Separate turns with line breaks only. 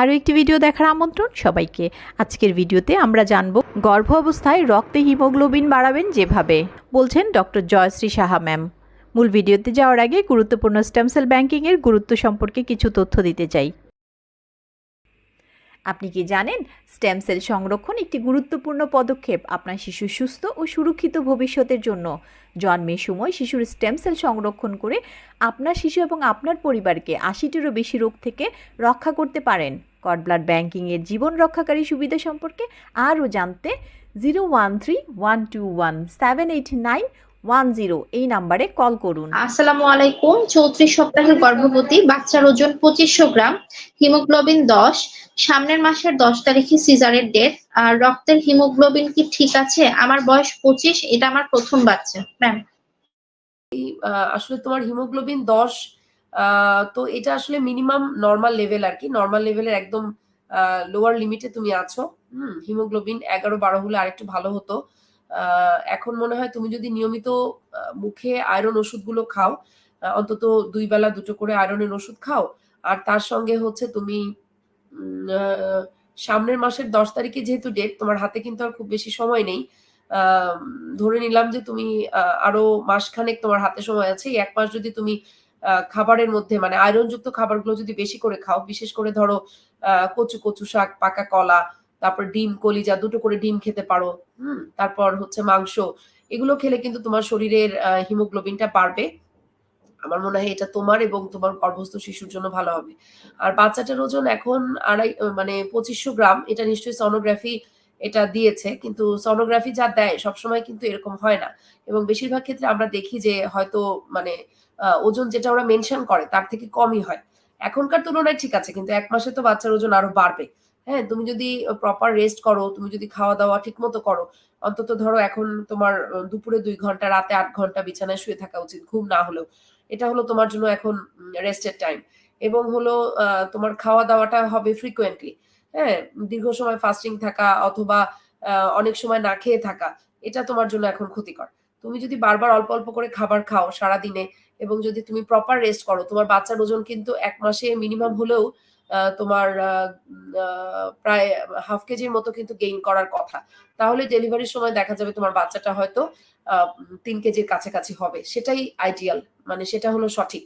আরও একটি ভিডিও দেখার আমন্ত্রণ সবাইকে। আজকের ভিডিওতে আমরা জানব, গর্ভ অবস্থায় রক্তে হিমোগ্লোবিন বাড়াবেন যেভাবে, বলছেন ডক্টর জয়শ্রী সাহা ম্যাম। মূল ভিডিওতে যাওয়ার আগে গুরুত্বপূর্ণ স্টেমসেল ব্যাংকিংয়ের গুরুত্ব সম্পর্কে কিছু তথ্য দিতে চাই। আপনি কি জানেন, স্টেম সেল সংরক্ষণ একটি গুরুত্বপূর্ণ পদক্ষেপ আপনার শিশুর সুস্থ ও সুরক্ষিত ভবিষ্যতের জন্য। জন্মের সময় শিশুর স্টেম সেল সংরক্ষণ করে আপনার শিশু এবং আপনার পরিবারকে আশিটিরও বেশি রোগ থেকে রক্ষা করতে পারেন। কড ব্লাড ব্যাংকিংয়ের জীবন রক্ষাকারী সুবিধা সম্পর্কে আরও জানতে zero one three one two one seven eight nine one zero এই নাম্বারে কল করুন।
আসসালামু আলাইকুম। চৌত্রিশ সপ্তাহের গর্ভবতী বাচ্চার ওজন পঁচিশশো গ্রাম হিমোগ্লোবিন দশ। সামনের মাসের দশ তারিখে সিজারের ডেট আর রক্তের হিমোগ্লোবিন কি ঠিক আছে? আমার বয়স পঁচিশ এটা আমার প্রথম বাচ্চা ম্যাম
এই, আহ, আসলে তোমার হিমোগ্লোবিন দশ আহ, তো এটা আসলে মিনিমাম নর্মাল লেভেল আর কি। নর্মাল লেভেলের একদম লোয়ার লিমিটে তুমি আছো। হুম হিমোগ্লোবিন এগারো বারো হলে আরেকটু ভালো হতো। আহ, এখন মনে হয় তুমি যদি নিয়মিত মুখে আয়রন ওষুধগুলো খাও অন্তত দুই বেলা দুটো করে আয়রনের ওষুধ খাও। আর তার সঙ্গে হচ্ছে তুমি সামনের মাসের দশ তারিখে যেহেতু ডেট তোমার হাতে কিন্তু আর খুব বেশি সময় নেই। ধরে নিলাম যে তুমি আরও মাসখানেক তোমার হাতে সময় আছে। এক মাস যদি তুমি খাবারের মধ্যে মানে আয়রন যুক্ত খাবারগুলো যদি বেশি করে খাও, বিশেষ করে ধরো কচু কচু শাক, পাকা কলা তারপর ডিম, কলিজা, দুটো করে ডিম খেতে পারো। হুম, তারপর হচ্ছে মাংস। এগুলো খেলে কিন্তু তোমার শরীরের হিমোগ্লোবিনটা বাড়বে। আমার মনে হয় এটা তোমার এবং তোমার গর্ভস্থ শিশুর জন্য ভালো হবে। আর বাচ্চাটার ওজন এখন আড়াই মানে পঁচিশশো গ্রাম। এটা নিশ্চয়ই সনোগ্রাফি এটা দিয়েছে। কিন্তু সনোগ্রাফি যা দেয় সবসময় কিন্তু এরকম হয় না। এবং বেশিরভাগ ক্ষেত্রে আমরা দেখি যে হয়তো মানে ওজন যেটা ওরা মেনশন করে তার থেকে কমই হয়। এখনকার তুলনায় ঠিক আছে, কিন্তু এক মাসে তো বাচ্চার ওজন আরও বাড়বে। হ্যাঁ তুমি যদি প্রপার রেস্ট করো, তুমি যদি খাওয়া দাওয়া ঠিক মতো করো, অন্তত ধরো এখন তোমার দুপুরে দুই ঘণ্টা, রাতে আট ঘণ্টা বিছানায় শুয়ে থাকা উচিত, ঘুম না হলেও। এটা হলো তোমার জন্য এখন রেস্টের টাইম এবং হলো তোমার খাওয়া দাওয়াটা হবে ফ্রিকোয়েন্টলি হ্যাঁ দীর্ঘ সময় ফাস্টিং থাকা অথবা অনেক সময় না খেয়ে থাকা, এটা তোমার জন্য এখন ক্ষতিকর। তুমি যদি বারবার অল্প অল্প করে খাবার খাও সারা দিনে এবং যদি তুমি প্রপার রেস্ট করো, তোমার বাচ্চার ওজন কিন্তু এক মাসে মিনিমাম হলেও তোমার প্রায় হাফ কেজির মতো কিন্তু গেইন করার কথা। তাহলে ডেলিভারির সময় দেখা যাবে তোমার বাচ্চাটা হয়তো তিন কেজির কাছাকাছি হবে। সেটাই আইডিয়াল মানে সেটা হলো সঠিক।